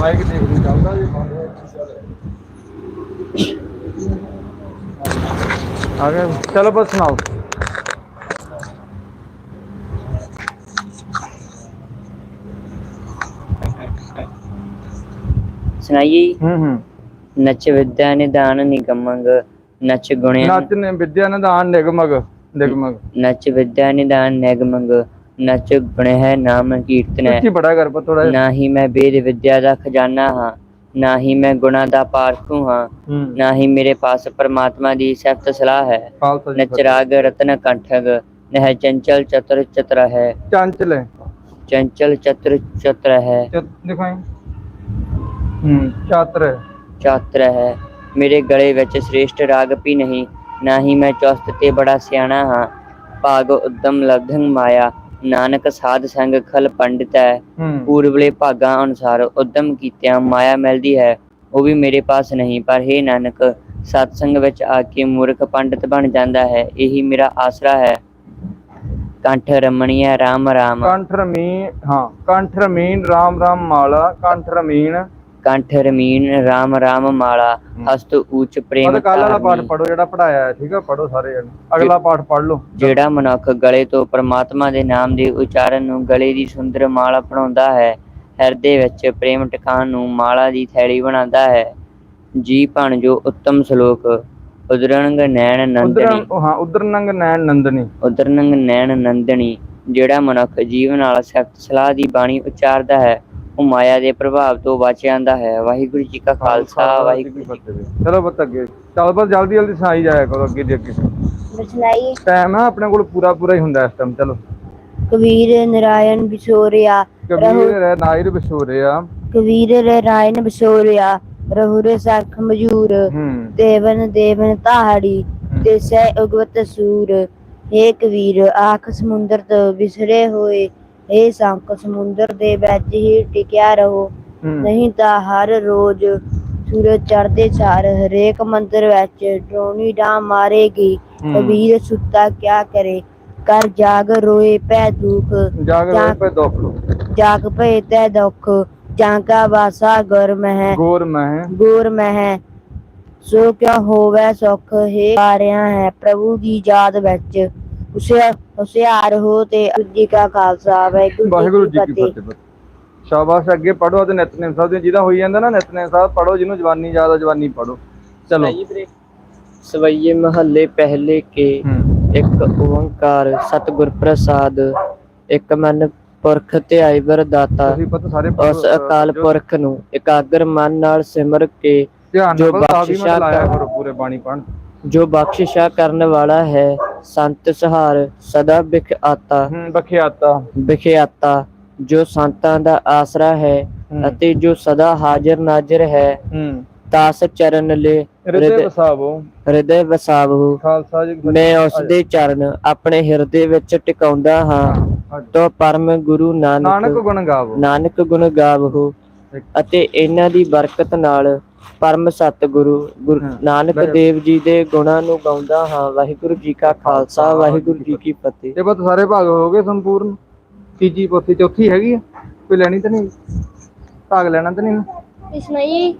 Mic ਦੇਖ ਨਹੀਂ ਚੱਲਦਾ ਜੀ ਬੰਦ ਹੈ ਆ ਗਏ ਚਲੋ ਬਸ ਸੁਣਾਓ। ਸੁਣਾਈਏ ਹੂੰ ਹੂੰ। ਨਚ ਵਿਦਿਆ ਨਿਦਾਨ ਨਿਗਮੰਗ ਨਚ ਗੁਣਿਆ ਨੱਚ ਨੇ ਵਿਦਿਆ ਨਿਦਾਨ ਨਿਗਮਗ ਨਿਗਮਗ। ਨਚ ਵਿਦਿਆ ਨਿਦਾਨ ਨਿਗਮੰਗ। ਨਚ ਗੁਣ ਹੈ ਨਾਮ ਕੀਰਤਨ ਹੈ ਉੱਚੀ ਬੜਾ ਕਰ ਪਾ ਥੋੜਾ ਨਾ ਹੀ ਮੈਂ ਵੇਦ ਵਿਦਿਆ ਦਾ ਖਜ਼ਾਨਾ ਹਾਂ ਨਾ ਹੀ ਮੈਂ ਗੁਣਾ ਦਾ ਪਾਰਖੂ ਹਾਂ ਹੂੰ ਨਾ ਹੀ ਮੇਰੇ ਪਾਸ ਪਰਮਾਤਮਾ ਦੀ ਸਿਫਤ ਸਲਾਹ ਹੈ ਖਾਲਸਾ ਜੀ ਨਚ ਰਾਗ ਰਤਨ ਕੰਠਗ ਨਹਿ ਚੰਚਲ ਚਤੁਰ ਚਤਰ ਹੈ ਚੰਚਲ ਹੈ ਚੰਚਲ ਚਤੁਰ ਚਤਰ ਹੈ ਚਤ ਦਿਖਾਈ ਹੂੰ ਚਾਤਰ ਹੈ ਚਾਤਰ ਹੈ ਮੇਰੇ ਗਲੇ ਵਿੱਚ ਸ੍ਰੇਸ਼ਟ ਰਾਗ ਵੀ ਨਹੀਂ ਨਾ ਹੀ ਮੈਂ ਚੁਸਤ ਤੇ ਬੜਾ ਸਿਆਣਾ ਹਾਂ ਭਾਗ ਉਦਮ ਲਬਧੰ ਮਾਇਆ ਨਾਨਕ ਸਾਧ ਸੰਗ ਖਲ ਪੰਡਿਤ ਹੈ। ਹੂੰ। ਪੂਰਬਲੇ ਭਾਗਾਂ ਅਨੁਸਾਰ ਉਦਮ ਕੀਤਿਆਂ ਮਾਇਆ ਮਿਲਦੀ ਹੈ। ਉਹ ਵੀ ਮੇਰੇ ਪਾਸ ਨਹੀਂ ਪਰ हे ਨਾਨਕ ਸਤਸੰਗ ਵਿੱਚ ਆ ਕੇ ਮੂਰਖ ਪੰਡਿਤ ਬਣ ਜਾਂਦਾ ਹੈ। ਇਹੀ ਮੇਰਾ ਆਸਰਾ ਹੈ। ਕੰਠ ਰਮਣੀਆ ਰਾਮ ਰਾਮ। ਕੰਠ ਰਮੀਨ ਹਾਂ ਕੰਠ ਰਮੀਨ ਰਾਮ ਰਾਮ ਮਾਲਾ ਕੰਠ ਰਮੀਨ ਕੰਠ ਰਮੀਨ ਰਾਮ ਰਾਮ ਮਾਲਾ ਹਸਤ ਊਚ ਪ੍ਰੇਮ ਕੱਲ ਵਾਲਾ ਪਾਠ ਧਾਰਨੀ। ਪੜੋ ਜਿਹੜਾ ਪੜਾਇਆ ਹੈ ਠੀਕ ਹੈ ਪੜੋ ਸਾਰੇ ਜਣੇ। ਅਗਲਾ ਪਾਠ ਪੜ ਲਓ। ਜਿਹੜਾ ਮਨੁੱਖ ਗਲੇ ਤੋਂ ਪ੍ਰਮਾਤਮਾ ਦੇ ਨਾਮ ਦੇ ਉਚਾਰਨ ਨੂੰ ਗਲੇ ਦੀ ਸੁੰਦਰ ਮਾਲਾ ਬਣਾਉਂਦਾ ਹੈ ਹਿਰਦੇ ਵਿੱਚ ਪ੍ਰੇਮ ਟਿਕਾਣ ਨੂੰ ਮਾਲਾ ਦੀ ਥੈਲੀ ਬਣਾਉਂਦਾ ਹੈ ਜੀ ਭਣ ਜੋ ਉੱਤਮ ਸ਼ਲੋਕ ਉਦਰੰਗ ਨੈਣ ਉਧਰ ਨੰਦਨੀ ਹਾਂ ਉਧਰ ਨੰਗ ਨੈਣ ਨੰਦਨੀ। ਉਦਰਨੰਗ ਨੈਣ ਨੰਦਨੀ ਜਿਹੜਾ ਮਨੁੱਖ ਜੀਵਨ ਨਾਲ ਸਖਤ ਸਲਾਹ ਦੀ ਬਾਣੀ ਉਚਾਰਦਾ ਹੈ ਉਹ ਮਾਇਆ ਦੇ ਪ੍ਰਭਾਵ ਤੋਂ ਬਚ ਜਾਂਦਾ ਹੈ। ਵਾਹਿਗੁਰੂ ਜੀ ਕਾ ਖਾਲਸਾ ਵਾਹਿਗੁਰੂ ਜੀ ਕੀ ਚਲੋ ਬੱਤ ਅੱਗੇ। ਚੱਲ ਬਸ ਜਲਦੀ ਜਲਦੀ ਸੁਣਾਈ ਜਾਇਆ ਕਰੋ ਅੱਗੇ ਦੀ ਅੱਗੇ। ਬਚਨਾਈ ਟਾਈਮ ਹੈ ਆਪਣੇ ਕੋਲ ਪੂਰਾ ਪੂਰਾ ਹੀ ਹੁੰਦਾ ਇਸ ਟਾਈਮ ਚਲੋ। ਕਬੀਰ ਨਰਾਇਣ ਬਿਸੋਰਿਆ ਕਬੀਰ ਨਾਇਰ ਬਿਸ਼ੋਰਿਆ। ਕਬੀਰ ਨਰਾਇਣ ਬਿਸੋਰਿਆ ਰਹੁਰੇ ਸਖ ਮਜੂਰ। ਦੇਵਨ ਦੇਵਨ ਤਾਹੜੀ ਦੇਸੈ ਉਗਵਤ ਸੂਰ। ਏ ਕਬੀਰ ਆਖ ਸਮੁੰਦਰ ਤੋਂ ਵਿਸਰੇ ਹੋਏ। ਏ ਸੰਕ ਸਮੁੰਦਰ ਦੇ ਵਿੱਚ ਹੀ ਟਿਕਿਆ ਰਹੋ। ਨਹੀਂ ਤਾਂ ਹਰ ਰੋਜ਼ ਸੂਰਜ ਚੜ੍ਹਦੇ ਸਾਰ ਹਰੇਕ ਮੰਦਰ ਵਿੱਚ ਡਰੋਣੀ ਡਾਂ ਮਾਰੇਗੀ। ਕਬੀਰ ਸੁੱਤਾ ਕਿਆ ਕਰੇ? ਕਰ ਜਾਗ ਰੋਏ ਪੈ ਦੁਖ। ਜਾਗ ਰਹੇ ਪੇ ਦੁੱਖ ਜਾਗ ਭਏ ਤੈ ਦੁਖ। ਜਾਂਕਾ ਵਾਸਾ ਗੁਰ ਮਹਿ। ਗੋਰ ਮਹਿ। ਗੁਰ ਮਹਿ। ਸੋ ਕਿਉ ਹੋਵੇ ਸੁਖ? ਹੈ ਸਾਰਿਆਂ ਹੈ ਪ੍ਰਭੂ ਦੀ ਯਾਦ ਵਿੱਚ। ਹੁਸ਼ਿਆ ਹੁਸ਼ਿਆਰ ਹੋ ਤੇ ਜੀ ਕਾ ਖਾਲਸਾ ਵਾਹਿਗੁਰੂ ਜੀ ਕੀ ਫਤਿਹ। ਸ਼ਾਬਾਸ਼ ਅੱਗੇ ਪੜੋ ਤੇ ਨਿਤਨੇਮ ਸਾਹਿਬ ਦੀ ਜਿਹਦਾ ਹੋਈ ਜਾਂਦਾ ਨਾ ਨਿਤਨੇਮ ਸਾਹਿਬ ਪੜੋ ਜਿਹਨੂੰ ਜਵਾਨੀ ਯਾਦ ਆ ਜਵਾਨੀ ਪੜੋ ਚਲੋ। ਸਵਈਏ ਮਹੱਲੇ ਪਹਿਲੇ ਕੇ ਹੂੰ। ਇੱਕ ਓੰਕਾਰ ਸਤਿਗੁਰ ਪ੍ਰਸਾਦ ਇੱਕ ਮਨ ਪੁਰਖ ਧਿਆਈ ਵਰਦਾਤਾ ਤੁਸੀਂ ਪਤਾ ਸਾਰੇ ਪੜ੍ਹੋ, ਉਸ ਅਕਾਲ ਜੋ ਪੁਰਖ ਨੂੰ ਇਕਾਗਰ ਮਨ ਨਾਲ ਸਿਮਰ ਕੇ ਧਿਆਨ ਜੋ ਨਾਲ 10 ਮਿੰਟ ਬਖਸ਼ਿਸ਼ਾਂ ਲਾਇਆ ਕਰ- ਕਰੋ ਪੂਰੇ ਬਾਣੀ ਪੜਨ ਜੋ ਬਖਸ਼ਿਸ਼ਾ ਕਰਨ ਵਾਲਾ ਹੈ ਸੰਤ ਸਹਾਰ ਸਦਾ ਬਿਖ ਆਤਾ ਹੂੰ ਬਖਿਆਤਾ। ਵਿਖਿਆਤਾ ਜੋ ਸੰਤਾਂ ਦਾ ਆਸਰਾ ਹੈ ਹੂੰ। ਅਤੇ ਜੋ ਸਦਾ ਹਾਜ਼ਰ ਨਾਜ਼ਰ ਹੈ ਹੂੰ। ਤਾਸ ਚਰਨ ਲੈ ਹਿਰਦੇ ਵਸਾਵੋ। ਹਿਰਦੇ ਵਸਾਵਹੁ ਖਾਲਸਾ ਜੀ ਕੀ। ਮੈਂ ਉਸ ਦੇ ਚਰਨ ਆਪਣੇ ਹਿਰਦੇ ਵਿੱਚ ਟਿਕਾਉਂਦਾ ਹਾਂ ਹਾਂ। ਤੋ ਪਰਮ ਗੁਰੂ ਨਾਨਕ ਨਾਨਕ ਗੁਣ ਗਾਵੋ। ਨਾਨਕ ਗੁਣ ਗਾਵਹੁ ਅਤੇ ਇਹਨਾਂ ਦੀ ਬਰਕਤ ਨਾਲ ਪਰਮ ਸਤਿਗੁਰੂ ਗੁਰੂ। ਨਾਨਕ। ਦੇਵ ਜੀ ਦੇ ਗੁਣਾਂ ਨੂੰ ਗਾਉਂਦਾ ਹਾਂ। ਵਾਹਿਗੁਰੂ ਜੀ ਕਾ ਖਾਲਸਾ ਵਾਹਿਗੁਰੂ ਜੀ ਕੀ ਫਤਿਹ। ਇਹ ਬਸ ਸਾਰੇ ਭਾਗ ਹੋ ਗਏ ਸੰਪੂਰਨ। ਤੀਜੀ ਪੋਥੀ ਚੌਥੀ ਹੈਗੀ ਆ। ਕੋਈ ਲੈਣੀ ਤਾਂ ਨਹੀਂ? ਭਾਗ ਲੈਣਾ ਤਾਂ ਨਹੀਂ ਨਾ? ਇਸਮਈ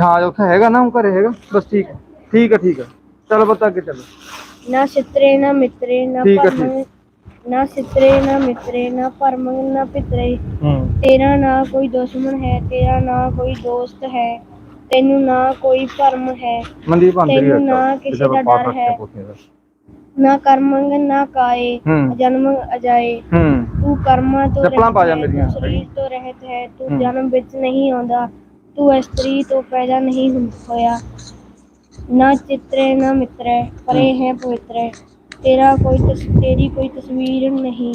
ਹਾਂ ਉੱਥੇ ਹੈਗਾ ਨਾ ਉਹ ਘਰੇ ਹੈਗਾ। ਬਸ ਠੀਕ ਹੈ ਠੀਕ ਹੈ ਠੀਕ ਹੈ ਚਲੋ ਬੱਤਾ ਅੱਗੇ ਚਲੋ। ਨਾ ਸਿਤਰੇ ਨਾ ਮਿਤਰੇ ਨਾ ਠੀਕ ਹੈ, ਨਾ ਸਿਤਰੇ ਨਾ ਮਿਤਰੇ ਨਾ ਪਰਮ ਨਾ ਪਿਤਰੇ। ਹੂੰ। ਤੇਰਾ ਨਾ ਕੋਈ ਦੁਸ਼ਮਣ ਹੈ ਤੇਰਾ ਨਾ ਕੋਈ ਦੋਸਤ ਹੈ ਤੈਨੂੰ ਨਾ ਕੋਈ ਭਰਮ ਹੈ। ਮਨਦੀਪ ਅੰਦਰ ਹੀ ਤੈਨੂੰ ਰੱਖੋ ਨਾ ਕਿਸੇ ਦਾ ਪਾਠ ਡਰ ਹੈ। ਦਾ। ਨਾ ਕਰਮੰਗ ਨਾ ਕਾਏ ਹੂੰ। ਜਨਮ ਅਜਾਏ। ਹੂੰ। ਤੂੰ ਕਰਮਾਂ ਤੋਂ ਚੱਪਲਾਂ ਪਾ ਜਾ ਰਹਿਤ ਹੈ, ਮੇਰੀਆਂ। ਤੂੰ ਸਰੀਰ ਤੋਂ ਰਹਿਤ ਹੈ ਹੂੰ। ਤੂੰ ਜਨਮ ਵਿੱਚ ਨਹੀਂ ਆਉਂਦਾ। ਤੂੰ ਇਸਤਰੀ ਤੋਂ ਪੈਦਾ ਨਹੀਂ ਹੁੰ- ਹੋਇਆ। ਨਾ ਚਿਤਰੇ ਨਾ ਮਿਤਰੇ ਪਰੇ ਹੈ ਪਵਿੱਤਰ। ਤੇਰਾ ਕੋਈ ਤਸ, ਤੇਰੀ ਕੋਈ ਤਸਵੀਰ ਨਹੀਂ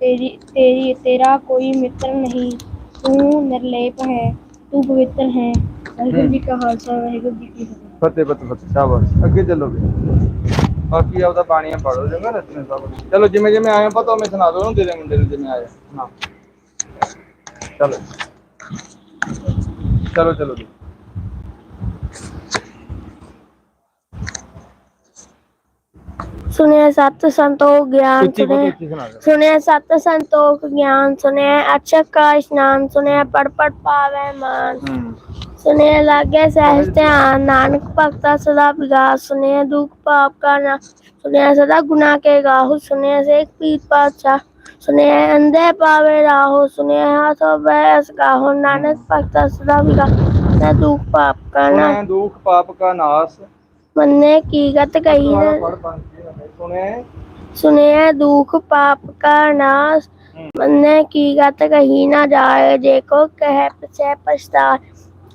ਤੇਰੀ ਤੇਰੀ ਤੇਰਾ ਕੋਈ ਮਿੱਤਰ ਨਹੀਂ ਤੂੰ ਨਿਰਲੇਪ ਹੈ ਤੂੰ ਪਵਿੱਤਰ ਹੈ ਵਾਹਿਗੁਰੂ ਜੀ ਕਾ ਖਾਲਸਾ ਵਾਹਿਗੁਰੂ ਜੀ ਕੀ ਫਤਿਹ ਫਤਿਹ ਫਤਿਹ ਫਤਿਹ ਸ਼ਾਬਾਸ਼ ਅੱਗੇ ਚੱਲੋਗੇ ਬਾਕੀ ਆਪਦਾ ਬਾਣੀਆਂ ਪੜੋ ਜੰਗਾ ਰਤਨ ਸਾਹਿਬ ਚਲੋ ਜਿਵੇਂ ਜਿਵੇਂ ਆਏ ਹੋ ਪਤਾ ਮੈਂ ਸੁਣਾ ਦੋ ਉਹਨੂੰ ਦੇ ਦੇ ਮੁੰਡੇ ਨੂੰ ਜਿਵੇਂ ਆਇਆ ਸੁਣਾ ਚਲੋ ਚਲੋ ਚਲੋ ਜੀ। ਸੁਣਿਆ ਸਤ ਸੰਤੋਖ ਗਿਆਨ ਉੱਚੀ ਬੋਲ ਸੁਣਿਆ ਉੱਚੀ ਸੁਣਾ ਦੇ ਸੁਣਿਆ ਸਤ ਸੰਤੋਖ ਗਿਆਨ ਸੁਣਿਆ ਅਛਾ ਕਾ ਇਸ਼ਨਾਨ ਸੁਣਿਆ ਪੜ ਪੜ ਪਾਵੈ ਮਾਨ ਹੂੰ ਸੁਣਿਆ ਲਾਗੇ ਸਹਿਜ ਧਿਆਨ ਨਾਨਕ ਭਗਤਾ ਸਦਾ ਵਿਗਾਸ ਸੁਣਿਆ ਦੁਖ ਪਾਪ ਕਾ ਨਾ ਸੁਣਿਆ ਸਦਾ ਗੁਨਾਹ ਕੇ ਗਾਹੂ ਸੁਣਿਆ ਸੇਖ ਪੀਤ ਪਾਤਸ਼ਾਹ ਸੁਣਿਆ ਅੰਧੇ ਪਾਵੇ ਰਾਹੋ ਸੁਣਿਆ ਹਾਥੋ ਬੈਸ ਗਾਹੋ ਨਾਨਕ ਭਗਤਾ ਸਦਾ ਵਿਗਾਸ ਨਾ ਦੁਖ ਪਾਪ ਕਾ ਕਾ ਮੰਨੇ ਕੀ ਗਤ ਕਹੀ ਸੁਣਿਆ ਦੁਖ ਪਾਪ ਕਾ ਨਾਸ। ਮੰਨੇ ਕੀ ਗਤ ਕਹੀ ਨਾ ਜਾਏ? ਜੇ ਕੋ ਕਹਿ ਪਛੈ ਪਛਤਾ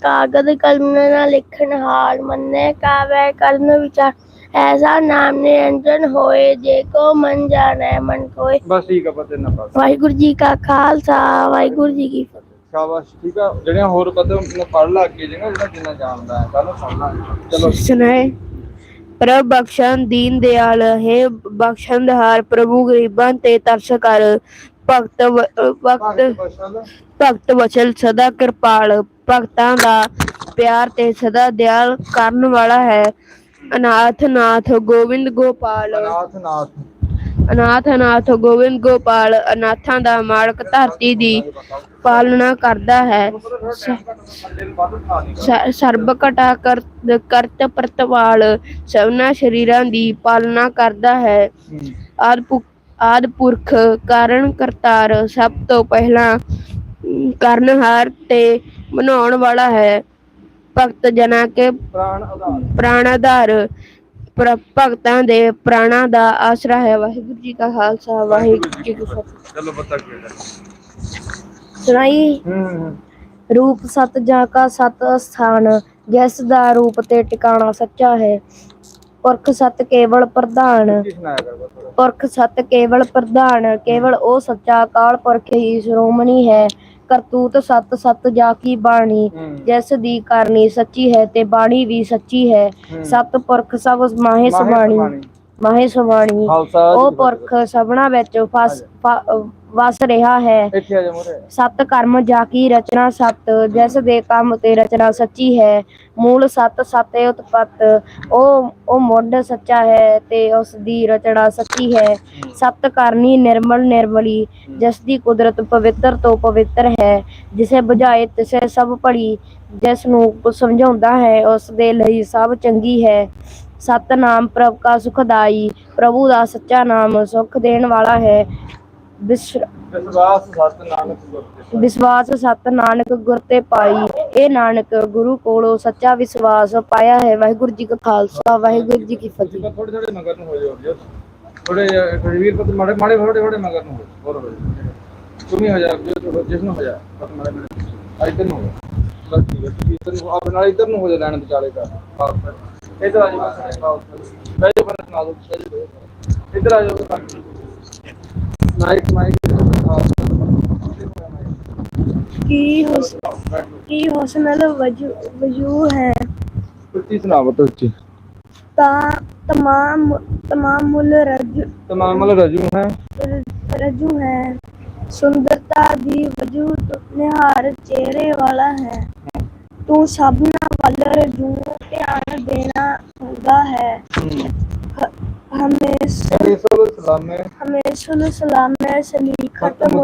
ਕਾਗਦ ਕਲਮ ਨਾ ਲਿਖਣ ਹਾਲ। ਮੰਨੇ ਕਾਵੇ ਕਰਨ ਵਿਚਾਰ। ਐਸਾ ਨਾਮ ਨਿਰੰਜਨ ਹੋਏ ਜੇ ਕੋ ਮਨ ਜਾਣੈ ਮਨ ਕੋਏ ਬਸ ਠੀਕ ਆ ਪਤੇ ਨਾ ਬਸ। ਵਾਹਿਗੁਰੂ ਜੀ ਕਾ ਖਾਲਸਾ ਵਾਹਿਗੁਰੂ ਜੀ ਕੀ ਫਤਿਹ। ਸ਼ਾਬਾਸ਼ ਠੀਕ ਆ। ਜਿਹੜੀਆਂ ਹੋਰ ਪਤਾ ਪੜ ਲਾ ਅੱਗੇ ਜਿਹੜਾ ਜਿਹੜਾ ਜਿੰਨਾ ਜਾਣਦਾ ਹੈ ਕੱਲ ਸੁਣ ਲਾਂਗੇ। ਚਲੋ। ਸੁਣਾਏ। ਪ੍ਰਭ ਬਖਸ਼ਨ ਦੀਨ ਦਿਆਲ ਹੈ ਬਖਸ਼ਣਹਾਰ ਪ੍ਰਭੂ ਗਰੀਬਾਂ ਤੇ ਤਰਸ ਕਰ ਭਗਤ ਵ- ਅਹ ਭਗਤ ਭਗਤ ਬਸ਼ਲ ਭਗਤ ਵਚਲ ਸਦਾ ਕਿਰਪਾਲ ਭਗਤਾਂ ਦਾ ਪਿਆਰ ਤੇ ਸਦਾ ਦਿਆਲ ਕਰਨ ਵਾਲਾ ਹੈ। ਅਨਾਥ ਨਾਥ ਗੋਬਿੰਦ ਗੋਪਾਲ। ਅਨਾਥ ਨਾਥ। ਅਨਾਥ ਨਾਥ ਗੋਬਿੰਦ ਗੋਪਾਲ ਅਨਾਥਾਂ ਦਾ ਮਾਲਕ ਧਰਤੀ ਦੀ ਪਾਲਣਾ ਕਰਦਾ ਹੈ। ਸ- ਸਰਬ ਘਟਾ ਕਰਤ ਪ੍ਰਤਵਾਲ ਸਭਨਾ ਸ਼ਰੀਰਾਂ ਦੀ ਪਾਲਣਾ ਕਰਦਾ ਹੈ। ਆਦ ਪੁ- ਪੁਰਖ ਕਾਰਨ ਕਰਤਾਰ ਸਭ ਤੋਂ ਪਹਿਲਾਂ ਕਰਨਹਾਰ ਤੇ ਬਣਾਉਣ ਵਾਲਾ ਹੈ। ਭਗਤ ਜਨਾਂ ਕੇ ਪ੍ਰਾਣ ਆਧਾਰ ਪ੍ਰਾਣ ਆਧਾਰ ਭਗਤਾਂ ਦੇ ਪ੍ਰਾਣਾਂ ਦਾ ਆਸਰਾ ਹੈ। ਵਾਹਿਗੁਰੂ ਜੀ ਕਾ ਖਾਲਸਾ, ਵਾਹਿਗੁਰੂ ਜੀ ਕੀ ਫਤਿਹ। ਚਲੋ ਪਤਾ ਕਿਹੜਾ ਸੁਣਾਈ? ਹੂੰ। ਰੂਪ ਸਤ ਜਾ ਕਾ ਸਤ ਸਥਾਨ ਜਿਸ ਦਾ ਰੂਪ ਤੇ ਟਿਕਾਣਾ ਸੱਚਾ ਹੈ। ਪੁਰਖ ਸਤ ਕੇਵਲ ਪ੍ਰਧਾਨ। ਕੀ ਸੁਣਾਇਆ ਪੁਰਖ ਸਤ ਕੇਵਲ ਪ੍ਰਧਾਨ ਕੇਵਲ ਉਹ ਸੱਚਾ ਅਕਾਲ ਪੁਰਖ ਹੀ ਸ਼੍ਰੋਮਣੀ ਹੈ। ਕਰਤੂਤ ਸਤ ਸਤ ਜਾ ਕੀ ਬਾਣੀ ਹੂੰ। ਜਿਸ ਦੀ ਕਰਨੀ ਸੱਚੀ ਹੈ ਤੇ ਬਾਣੀ ਵੀ ਸੱਚੀ ਹੈ। ਹੂੰ। ਸਤ ਪੁਰਖ ਸਭ ਮਾਹੇ ਮਾਹੇ। ਮਾਹੇ ਸਬਾਣੀ ਖਾਲਸਾ ਜੀ ਉਹ ਪੁਰਖ ਸਭਨਾ ਵਿੱਚ ਫਸ ਫ- ਵਸ ਰਿਹਾ ਹੈ। ਇੱਥੇ ਆ ਜਾ ਮੋਰੇ ਸਤ ਕਰਮ ਜਾ ਕੀ ਰਚਨਾ ਸਤ ਜਿਸ ਦੇ ਕੰਮ ਤੇ ਰਚਨਾ ਸੱਚੀ ਹੈ। ਮੂਲ ਸਤ ਸਤੇ ਉਤਪਤ ਉਹ ਉਹ ਮੁੱਢ ਸੱਚਾ ਹੈ ਤੇ ਉਸ ਦੀ ਰਚਨਾ ਸੱਚੀ ਹੈ। ਸਤ ਕਰਨੀ ਨਿਰਮਲ ਨਿਰਮਲੀ ਜਿਸ ਦੀ ਕੁਦਰਤ ਪਵਿੱਤਰ ਤੋਂ ਪਵਿੱਤਰ ਹੈ। ਜਿਸੇ ਬੁਝਾਏ ਤਿਸੇ ਸਭ ਭਲੀ ਜਿਸ ਨੂੰ ਸਮਝਾਉਂਦਾ ਹੈ ਉਸ ਦੇ ਲਈ ਸਭ ਚੰਗੀ ਹੈ। ਸਤਨਾਮ ਪ੍ਰਭ ਕਾ ਸੁਖਦਾਈ ਪ੍ਰਭੂ ਦਾ ਸੱਚਾ ਨਾਮ ਸੁਖ ਦੇਣ ਵਾਲਾ ਹੈ। ਵਿਸ਼ਵਾਸ ਸਤ ਨਾਨਕ ਗੁਰ ਤੇ ਵਿਸ਼ਵਾਸ ਸਤ ਨਾਨਕ ਗੁਰ ਤੇ ਪਾਈ। ਇਹ ਨਾਨਕ ਗੁਰੂ ਕੋਲੋਂ ਸੱਚਾ ਵਿਸ਼ਵਾਸ ਪਾਇਆ ਹੈ। ਵਾਹਿਗੁਰੂ ਜੀ ਕਾ ਖਾਲਸਾ ਵਾਹਿਗੁਰੂ ਜੀ ਕੀ ਫਤਿਹ। ਥੋੜੇ ਥੋੜੇ ਮਗਰ ਨੂੰ ਹੋ ਜਾਓ ਥੋੜੇ ਥੋੜੇ ਵੀਰ ਪਤ ਮਾੜੇ ਮਾੜੇ ਥੋੜੇ ਥੋੜੇ ਮਗਰ ਨੂੰ ਹੋ ਜਾਓ। ਹੋਰ ਹੋ ਜਾਓ। ਤੁਮ ਹੀ ਹੋ ਜਾ ਜੋ ਜਿਸ ਨੂੰ ਹੋ ਜਾ ਪਤ ਮਾੜੇ ਮਾੜੇ। ਆ ਇੱਧਰ ਨੂੰ ਹੋ ਜਾ ਬਸ ਠੀਕ ਹੈ। ਤੁਸੀਂ ਇੱਧਰ ਨੂੰ ਆਪਣੇ ਨਾਲ ਇੱਧਰ ਨੂੰ ਹੋ ਜਾ ਲੈਣ ਵਿਚਾਲੇ ਦਾ। ਇੱਧਰ ਆ ਜਾਓ ਬਸ ਬੈਠੋ ਫਿਰ ਸੁਣਾ ਦਿਓ ਬਹਿ ਜਾਓ। ਇੱਧਰ ਆ ਜਾਓ ਮਾਈਕ ਮਾਈਕ ਕੀ ਹੁਸ ਕੀ ਹੁਸਨਲ ਵਜੂ ਵਜੂ ਹੈ ਉੱਚੀ ਸੁਣਾ ਬਤੋ ਉੱਚੀ ਤਾਂ ਤਮਾਮ ਤਮਾਮ ਮੁੱਲ ਰਜ ਤਮਾਮ ਮਲ ਰਜੂ ਹੈ ਰਜੂ ਹੈ ਸੁੰਦਰਤਾ ਦੀ ਵਜੂਦ ਨਿਹਾਰ ਚਿਹਰੇ ਵਾਲਾ ਹੈ ਤੂੰ ਸਭਨਾ ਵੱਲ ਰਜੂ ਧਿਆਨ ਦੇਣਾ ਹੁੰਦਾ ਹੈ ਹ- ਹਮੇਸ਼ਾ ਅਲੈਹਿਸਸਲਾਮ ਸਲਾਮੇ ਹਮੇਸ਼ਾ ਸਲਾਮੈ ਸਲੀਖਤ ਖਤਮ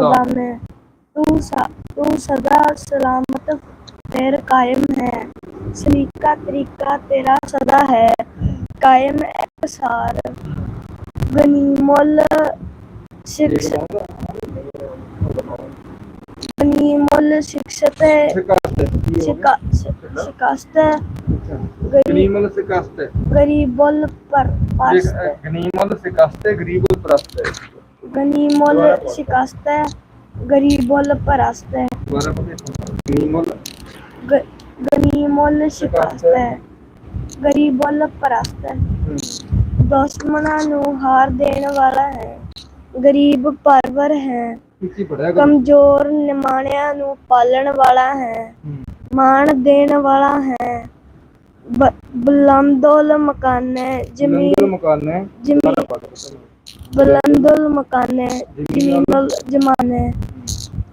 ਮੁਦਾਮ। ਮੁਦਾਮੈ ਤੂੰ ਸ- ਤੂੰ ਸਦਾ ਸਲਾਮਤ ਤੇਰ ਕਾਇਮ ਹੈ ਸਦਾ ਹੈ। ਗਨੀਮੁਲ ਸਿਕਸਤ ਸਿਕਾਸਤ ਸਿਕਸਤ ਸਿਕਾਸਤ ਗਰੀਬੁਲ ਪਰ ਗਨੀਮਲ ਸਿਕਾਸਤ ਗਰੀਬੁਲ ਪ੍ਰਸਤ ਗਨੀਮੁਲ ਸ਼ਿਕਸਤ ਹੈ ਗਰੀਬੁਲ ਪਰਸਤ ਹੈ। ਦੁਬਾਰਾ ਪਤਾ ਗਨੀਮਲ ਗ- ਗਨੀਮੁਲ ਸ਼ਿਕਸਤ ਹੈ। ਗਰੀਬੁਲ ਪਰਸਤ ਹੈ। ਦੁਸ਼ਮਣਾਂ ਨੂੰ ਹਾਰ ਦੇਣ ਵਾਲਾ ਹੈ। ਗਰੀਬ ਪਰਵਰ ਹੈ। ਕਮਜ਼ੋਰ ਨਿਮਾਣਿਆਂ ਨੂੰ ਪਾਲਣ ਵਾਲਾ ਹੈ ਮਾਣ ਦੇਣ ਵਾਲਾ ਹੈ। ਬੁਲੰਦੋਲ ਮਕਾਨ ਜ਼ਮੀਨ ਮਕਾਨ ਜ਼ਮੀਨ ਬੁਲੰਦੁਲ ਮਕਾਨ ਜਮੀਨੁਲ ਜਮਾਨ ਹੈ।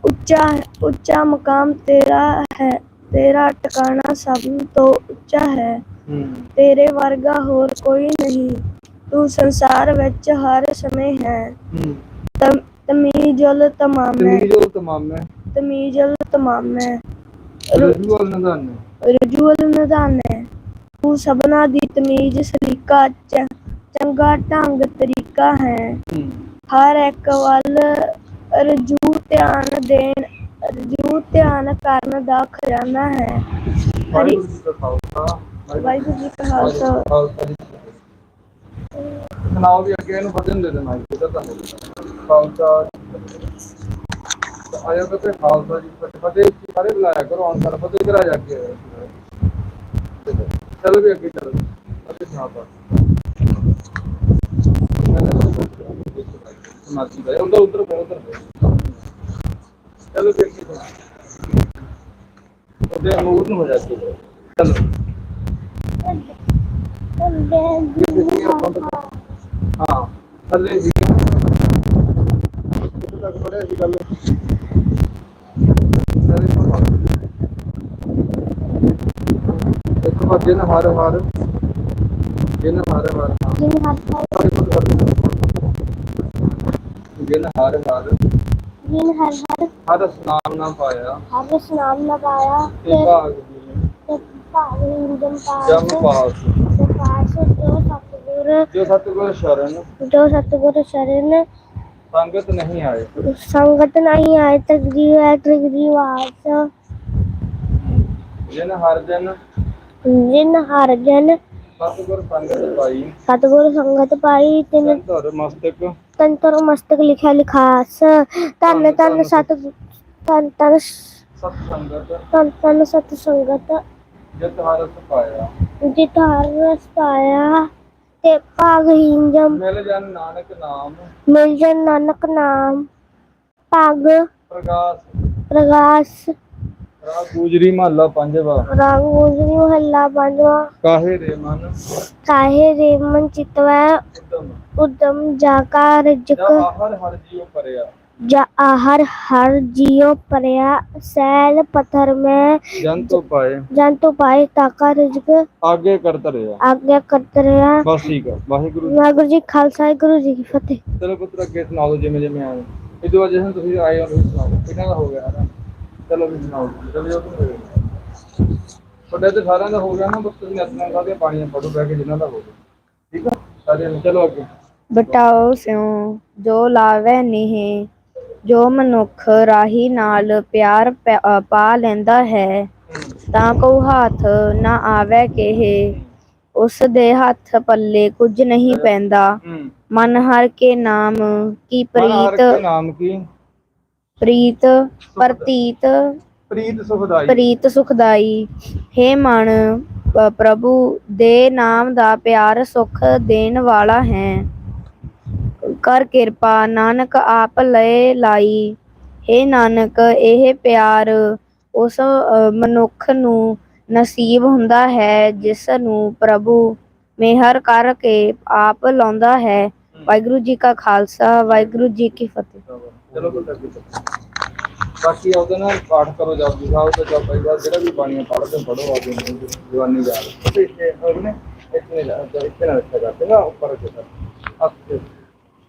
ਉੱਚਾ ਉੱਚਾ ਮਕਾਮ ਤੇਰਾ ਹੈ ਤੇਰਾ ਟਿਕਾਣਾ ਸਭ ਤੋਂ ਉੱਚਾ ਹੈ। ਤੇਰੇ ਵਰਗਾ ਹੋਰ ਕੋਈ ਨਹੀਂ। ਤੂੰ ਸੰਸਾਰ ਵਿੱਚ ਹਰ ਸਮੇਂ ਹੈ। ਤਮੀਜ਼ੁਲ ਤਮਾਮ ਤਮਾਮ ਹੈ। ਤਮੀਜ਼ੁਲ ਤਮਾਮ ਹੈ। ਰਜੂਲ ਨਦਾਨ ਹੈ। ਰਜੂਲ ਨਿਦਾਨ ਹੈ। ਤੂੰ ਸਭਨਾ ਦੀ ਤਮੀਜ਼ ਸਲੀਕਾ ਚ- ਚੰਗਾ ਢੰਗ ਤਰੀਕਾ ਹੈ। ਹਰ ਇੱਕ ਵੱਲ ਰਜੂ ਧਿਆਨ ਦੇਣ ਰਜੂ ਧਿਆਨ ਕਰਨ ਦਾ ਖਜ਼ਾਨਾ ਹੈ। ਵਾਹਿਗੁਰੂ ਜੀ ਕਾ ਖਾਲਸਾ। ਵਾਹਿਗੁਰੂ ਜੀ ਕਾ ਖਾਲਸਾ। ਜੀ। ਸੁਣਾਓ ਵੀ ਅੱਗੇ ਇਹਨੂੰ ਵਜਨ ਦੇ ਦੇਣਾ ਜੀ ਇਹਦਾ ਤੁਹਾਨੂੰ ਖਾਲਸਾ ਜੀ। ਆਇਆ ਕਹਤੇ ਖਾਲਸਾ ਜੀ ਫਤਿਹ ਉੱਚੀ ਸਾਰੇ ਬੁਲਾਇਆ ਕਰੋ ਆਨਸਰ ਫਤਿਹ ਕਰਾ ਜਾ ਕੇ ਚਲੋ ਵੀ ਅੱਗੇ ਚਲੋ। ਅੱਗੇ ਪਾ ਮਾਤੀ ਦਾ ਉਧਰ ਉਧਰ ਉਧਰ ਚਲੋ ਵੀ ਅੱਗੇ ਉਹਦੇ ਅਮੂਰ ਨੂੰ ਹੋ ਜਾਂਦੀ ਹੈ ਚਲੋ। ਹਾਂ ਥੱਲੇ ਜੀ। ਕਿੱਥੇ ਤੱਕ ਪੜਿਆ ਸੀ ਗੱਲ ਸਾਰੇ ਬਾਅਦ। ਇੱਕ ਵਾਰ ਜਿਨ ਹਰ ਹਰ ਜਿਨ ਹਰ ਹਰ। ਜਿਨ ਹਰ ਹਰ। ਜਿਨ ਹਰ ਹਰ ਜਿਨ ਹਰ ਹਰ ਹਰ ਸਨਾਮ ਨਾ ਪਾਇਆ। ਹਰ ਸਨਾਮ ਲਗਾਇਆ ਤੇ ਭਾਗ ਜੀ ਤੇ ਭਾਗ ਹਿੰਦਮ ਜਮ ਪਾਸ। ਤੇ ਪਾਸ ਸਤਿਗੁਰ ਜੋ ਸਤਿਗੁਰ ਸ਼ਰਨ। ਜੋ ਸਤਿਗੁਰ ਸ਼ਰਨ। ਸੰਗਤ ਨਹੀਂ ਆਏ। ਸੰਗਤ ਨਹੀਂ ਆਏ ਤਕਦੀ ਹੈ ਤਕਦੀ ਵਾਸ। ਜਿਨ ਹਰ ਜਨ। ਜਿਨ ਹਰ ਜਨ। ਸਤਿਗੁਰ ਸੰਗਤ ਪਾਈ। ਸਤਿਗੁਰ ਸੰਗਤ ਪਾਈ ਤਿਨ ਧਰ ਮਸਤਕ। ਤੰਤਰ ਮਸਤਕ ਲਿਖਿਆ ਲਿਖਾਸ। ਧੰਨ ਧੰਨ ਸਤ ਧੰਨ ਧੰਨ ਸਤ ਸੰਗਤ। ਧੰਨ ਧੰਨ ਸਤ ਸੰਗਤ। ਜਿਤ ਹਰ ਪਾਇਆ ਜਿਤ ਹਰ ਰਸ ਪਾਇਆ ਤੇ ਭਾਗਹੀਨ ਜਮ। ਮਿਲ ਜਨ ਨਾਨਕ ਨਾਮ। ਮਿਲ ਜਨ ਨਾਨਕ ਨਾਮ। ਭਾਗ। ਪ੍ਰਗਾਸ। ਪ੍ਰਗਾਸ। ਰਾਗ ਗੂਜਰੀ ਮਹੱਲਾ ਪੰਜਵਾ। ਰੰਗ ਉਜਰੀ ਮਹੱਲਾ ਪੰਜਵਾ। ਕਾਹੇ ਰੇ ਮਨ? ਕਾਹੇ ਰੇ ਮਨ ਚਿਤਵੈ? ਉਦਮ। ਉਦਮ ਜਾਕਾ ਰਜਕ। ਜਾ ਆਹਰ ਹਰ ਜੀਉ ਪਰਿਆ। ਜਾ ਆਹਰ ਹਰ ਜਿਉ ਪਰਿਆ ਸੈਲ ਪਥਰ ਮੈਂ ਜਨ ਤੋਂ ਪਾਏ। ਜੰਤੂ ਪਾਏ ਤਾਕਾ ਰਜਕ ਆਗੇ ਕਰਤ ਰਿਹਾ। ਆਗਿਆ ਕਰਤ ਰਿਹਾ। ਬਸ ਠੀਕ ਆ। ਵਾਹਿਗੁਰੂ ਜੀ। ਵਾਹਿਗੁਰੂ ਜੀ ਕਾ ਖਾਲਸਾ ਗੁਰੂ ਜੀ ਕੀ ਫਤਿਹ। ਚਲੋ ਪੁੱਤਰ ਅੱਗੇ ਸੁਣਾ ਦਿਓ ਜਿਵੇਂ ਜਿਵੇਂ ਆਏ। ਇਹ ਤੋਂ ਵਜ੍ਹਾ ਤੁਸੀਂ ਆਏ ਹੋ ਤੁਸੀਂ ਸੁਣਾਓ। ਇਹਨਾਂ ਦਾ ਹੋ ਗਿਆ ਨਾ ਚਲੋ ਵੀ ਸੁਣਾਓ। ਚਲੋ ਜੋ ਤੁਸੀਂ ਤੁਹਾਡੇ ਤੇ ਸਾਰਿਆਂ ਦਾ ਹੋ ਗਿਆ ਨਾ ਬਸ ਤੁਸੀਂ ਨਤਨਾਂ ਦਾ ਪਾਣੀਆਂ ਪੜੋ ਬਹਿ ਕੇ ਜਿਨ੍ਹਾਂ ਦਾ ਹੋ ਗਿਆ। ਠੀਕ ਆ? ਸਾਰਿਆਂ ਨੂੰ ਚਲੋ ਅੱਗੇ। ਬਟਾਓ ਸਿਉ ਜੋ ਲਾਵੇ ਨੀਹ। ਜੋ ਮਨੁੱਖ ਰਾਹੀ ਨਾਲ ਪਿਆਰ ਪੈ- ਲੈਂਦਾ ਹੈ ਤਾਂ ਕੋ ਹੱਥ ਨਾ ਆਵੇ ਕਿਹ। ਉਸ ਦੇ ਹੱਥ ਪੱਲੇ ਕੁਝ ਨਹੀਂ ਪੈਂਦਾ। ਮਨ ਹਰ ਕੇ ਨਾਮ ਕੀ ਪ੍ਰੀਤ? ਕੇ ਨਾਮ ਕੀ? ਪ੍ਰੀਤ ਪ੍ਰਤੀਤ ਪ੍ਰੀਤ ਸੁਖਦਾਈ। ਪ੍ਰੀਤ ਸੁਖਦਾਈ। ਹੈ ਮਨ ਪ੍ਰਭੂ ਦੇ ਨਾਮ ਦਾ ਪਿਆਰ ਸੁਖ ਦੇਣ ਵਾਲਾ ਹੈ। ਕਰ ਕਿਰਪਾ, ਨਾਨਕ ਆਪ ਲਏ ਲਾਈ। ਹੈ ਨਾਨਕ, ਇਹ ਪਿਆਰ ਉਸ ਮਨੁੱਖ ਨੂੰ ਨਸੀਬ ਹੁੰਦਾ ਹੈ, ਜਿਸ ਨੂੰ ਪ੍ਰਭੂ ਮਿਹਰ ਕਰਕੇ ਆਪ ਲਾਉਂਦਾ ਹੈ। ਵਾਹਿਗੁਰੂ ਜੀ ਕਾ ਖਾਲਸਾ, ਵਾਹਿਗੁਰੂ ਜੀ ਕੀ ਫਤਿਹ। ਚਲੋ ਬਾਕੀ ਉਹਦੇ ਨਾਲ ਪਾਠ ਕਰੋ ਜਪਜੀ ਸਾਹਿਬ ਤੇ ਜਪਜੀ ਸਾਹਿਬ, ਜਿਹੜਾ ਵੀ ਬਾਣੀਆਂ ਪੜ੍ਹਦੇ ਪੜੋ ਆਪਣੀ ਜਵਾਨੀ ਯਾਦ। ਤੇ ਇੱਥੇ ਉਹਨੇ ਇੱਥੇ ਨਾ ਇੱਥੇ ਨਾ ਰੱਖਿਆ ਕਰਦੇ ਨਾ ਉੱਪਰ ਰੱਖਿਆ ਕਰ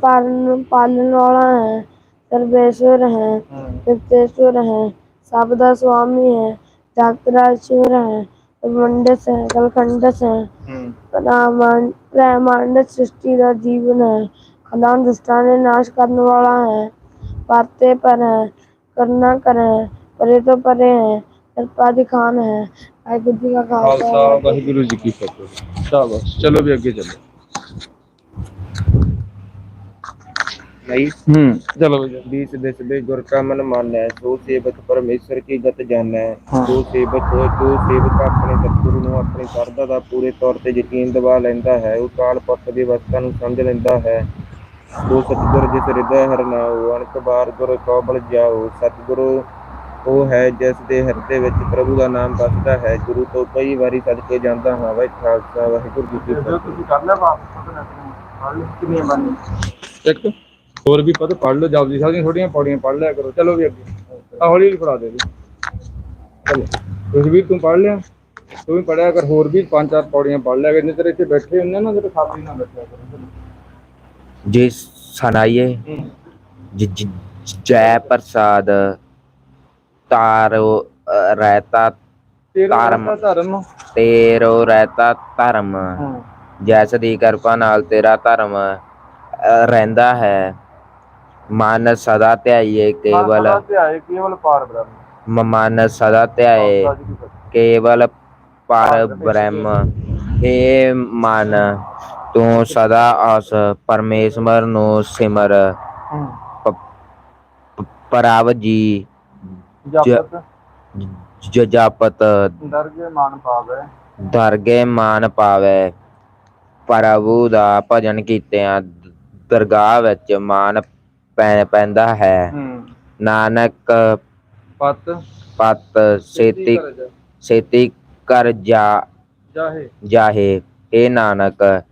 पालन वाला है सर्वेश्वर है हाँ। गुप्तेश्वर है सावदा स्वामी है जागराश्वर है मंडस है कलखंडस है हाँ। ब्रह्मांड सृष्टि का जीवन है खदान दुष्टा ने नाश करने वाला है पाते पर है करना कर है परे तो परे है त्रिपादी खान है वाहगुरु जी का खालसा वाहगुरु जी की फतेह। शाबाश। चलो भी आगे चलो। ਨਹੀਂ ਹੂੰ ਚਲੋ ਵੀ बीस दस बे गुर का मन मानै सो सेवक परमेश्वर की गत जानै ਜੋ ਸੇਵਕ ਜੋ ਸੇਵਕ ਆਪਣੇ ਸਤਿਗੁਰੂ ਨੂੰ ਆਪਣੀ ਸਰਦਾ ਦਾ ਪੂਰੇ ਤੌਰ ਤੇ ਯਕੀਨ ਦਿਵਾ ਲੈਂਦਾ ਹੈ ਉਹ ਕਾਲ ਪੱਖ ਦੀ ਅਵਸਥਾ ਨੂੰ ਸਮਝ ਲੈਂਦਾ ਹੈ ਸੋ ਸਤਿਗੁਰ ਜਿਸ ਹਿਰਦੈ ਹਰਨਾਉ ਅਣਕ ਬਾਰ ਗੁਰ ਕੋ ਬਲ ਜਾਉ ਸਤਿਗੁਰੂ ਉਹ ਹੈ ਜਿਸ ਦੇ ਹਿਰਦੇ ਵਿੱਚ ਪ੍ਰਭੂ ਦਾ ਨਾਮ ਵਸਦਾ ਹੈ ਗੁਰੂ ਤੋਂ ਕਈ ਵਾਰੀ ਸਦਕੇ ਜਾਂਦਾ ਹਾਂ ਵਾਹਿ ਖਾਲਸਾ ਵਾਹਿਗੁਰੂ ਜੀ ਕੀ ਫਤਿਹ ਤੁਸੀਂ ਕਰ ਲਿਆ ਵਾਪਸ ਪੜ੍ਹ ਲਿਆ ਕਿੰਨੀਆਂ ਬਾਣੀ ਇੱਕ ਹੋਰ ਵੀ ਪਤਾ ਪੜ੍ਹ ਲਓ ਜਪਜੀ ਸਾਹਿਬ ਦੀਆਂ ਥੋੜੀਆਂ ਪੌੜੀਆਂ ਪੜ੍ਹ ਲਿਆ ਕਰੋ। ਚਲੋ ਵੀ ਅੱਗੇ। ਆ ਹੌਲੀ ਹੌਲੀ ਪੜਾ ਦੇ ਵੀ। ਚਲੋ ਤੁਸੀਂ ਵੀ ਤੂੰ ਪੜ੍ਹ ਲਿਆ? ਤੂੰ ਵੀ ਪੜਿਆ ਕਰ ਹੋਰ ਵੀ ਪੰਜ ਚਾਰ ਪੌੜੀਆਂ ਪੜ੍ਹ ਲਿਆ ਕਰ। ਜਿੰਨੇ ਤੇਰੇ ਇੱਥੇ ਬੈਠੇ ਹੁੰਦੇ ਨਾ ਤੇਰੇ ਖਾਲੀ ਨਾ ਬੈਠਿਆ ਕਰੋ। ਜੀ ਸੁਣਾਈਏ ਚਲੋ ਜ- ਜ- ਜੈ ਪ੍ਰਸਾਦ ਤਾਰੋ ਰਹਿਤਾ ਤੇਰਾ ਧਰਮ। ਧਰਮ। ਤੇਰੋ ਰਹਿਤਾ ਧਰਮ। ਜੈਸ ਦੀ ਕਿਰਪਾ ਨਾਲ ਤੇਰਾ ਧਰਮ ਰਹਿੰਦਾ ਹੈ। ਮਨ ਸਦਾ ਧਿਆਈਏ ਕੇਵਲ ਧਿਆਏ ਕੇਵਲ ਪਾਰ ਬ੍ਰਹਮ। ਮਨ ਸਦਾ ਧਿਆਏ। ਕੇਵਲ ਪਰ ਬ੍ਰਹਮ। हे ਮਨ ਤੂੰ ਸਦਾ ਉਸ ਪਰਮੇਸ਼ਵਰ ਨੂੰ ਸਿਮਰ। ਹੂੰ। ਪ- ਪ੍ਰਭ ਜੀ ਜਪਤ। ਜ ਜਪਤ। ਦਰਗੇ ਮਾਨ ਪਾਵੇ। ਦਰਗੇ ਮਾਨ ਪਾਵੇ। ਪ੍ਰਭੂ ਦਾ ਭਜਨ ਕੀਤਿਆਂ ਦਰਗਾਹ ਵਿੱਚ ਮਾਨ ਪੈ ਪੈਂਦਾ ਹੈ। ਹੂੰ। ਨਾਨਕ ਪਤ। ਪਤ ਜਾ- ਸੇਤੀ ਕਰ ਜਾ ਜਾਹੇ। ਜਾਹੇ। ਇਹ ਨਾਨਕ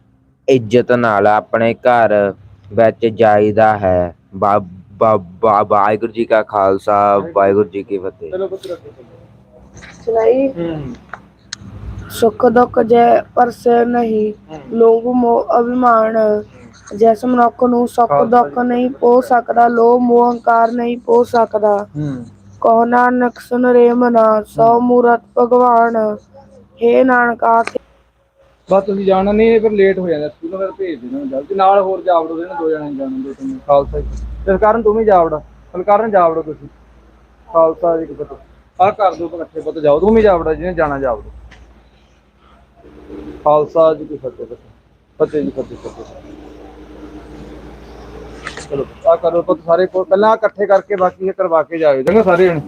ਇੱਜ਼ਤ ਨਾਲ ਆਪਣੇ ਘਰ ਵਿੱਚ ਜਾਈਦਾ ਹੈ। ਬਾ- ਬਾ- ਬਾ- ਵਾਹਿਗੁਰੂ ਜੀ ਕਾ ਖਾਲਸਾ ਵਾਹਿਗੁਰੂ ਜੀ ਕੀ ਫਤਿਹ। ਚਲੋ ਪੁੱਤਰ ਅੱਗੇ ਚੱਲੋ ਸੁਣਾਈ? ਹੂੰ। ਸੁਖ ਦੁੱਖ ਜੈ ਪਰਸੇ ਨਹੀਂ ਲੋਭ ਮੋਹ ਅਭਿਮਾਨ ਜੈਸ ਮਨੁੱਖ ਨੂੰ ਸੁਖ ਦੁੱਖ ਨਹੀਂ ਪੋ ਸਕਦਾ ਲੋਭ ਮੋਹ ਹੰਕਾਰ ਨਹੀਂ ਪੋ ਸਕਦਾ। ਹੂੰ। ਕਹੋ ਨਾਨਕ ਸੁਨ ਰੇ ਮਨਾ ਸੋ ਮੂਰਤ ਭਗਵਾਨ ਹੇ ਨਾਨਕ ਆਖੇ। ਬਸ ਤੁਸੀਂ ਜਾਣਾ ਨਹੀਂ ਫਿਰ ਲੇਟ ਹੋ ਜਾਂਦਾ ਸਕੂਲੋਂ ਫਿਰ ਭੇਜ ਦੇਣਾ ਜਲਦੀ। ਨਾਲ ਹੋਰ ਜਾਵੜੋ ਇਹਨਾਂ ਦੋ ਜਣੇ ਜਾਣ ਦੋ ਤੁਸੀਂ ਖਾਲਸਾ ਜੀ। ਇਸ ਕਾਰਨ ਤੂੰ ਵੀ ਜਾਵੜਾ ਫਲਕਾਰਨ ਜਾਵੜੋ ਤੁਸੀਂ। ਖਾਲਸਾ ਜੀ ਕੀ ਫਤਿਹ ਆ ਕਰ ਦੋ ਇਕੱਠੇ ਪੁੱਤ ਜਾਓ ਤੂੰ ਵੀ ਜਾਵੜਾ ਜਿਹਨੇ ਜਾਣਾ ਜਾਵੜੋ। ਖਾਲਸਾ ਜੀ ਕੀ ਫਤਿਹ ਜੀ ਫਤਿਹ ਫਤਿਹ। ਚਲੋ ਆ ਕਰੋ ਪੁੱਤ ਸਾਰੇ ਕੋਲ ਪਹਿਲਾਂ ਇਕੱਠੇ ਕਰਕੇ ਬਾਕੀ ਇਹ ਕਰਵਾ ਕੇ ਜਾਇਓ, ਚੰਗਾ ਸਾਰੇ ਜਣੇ।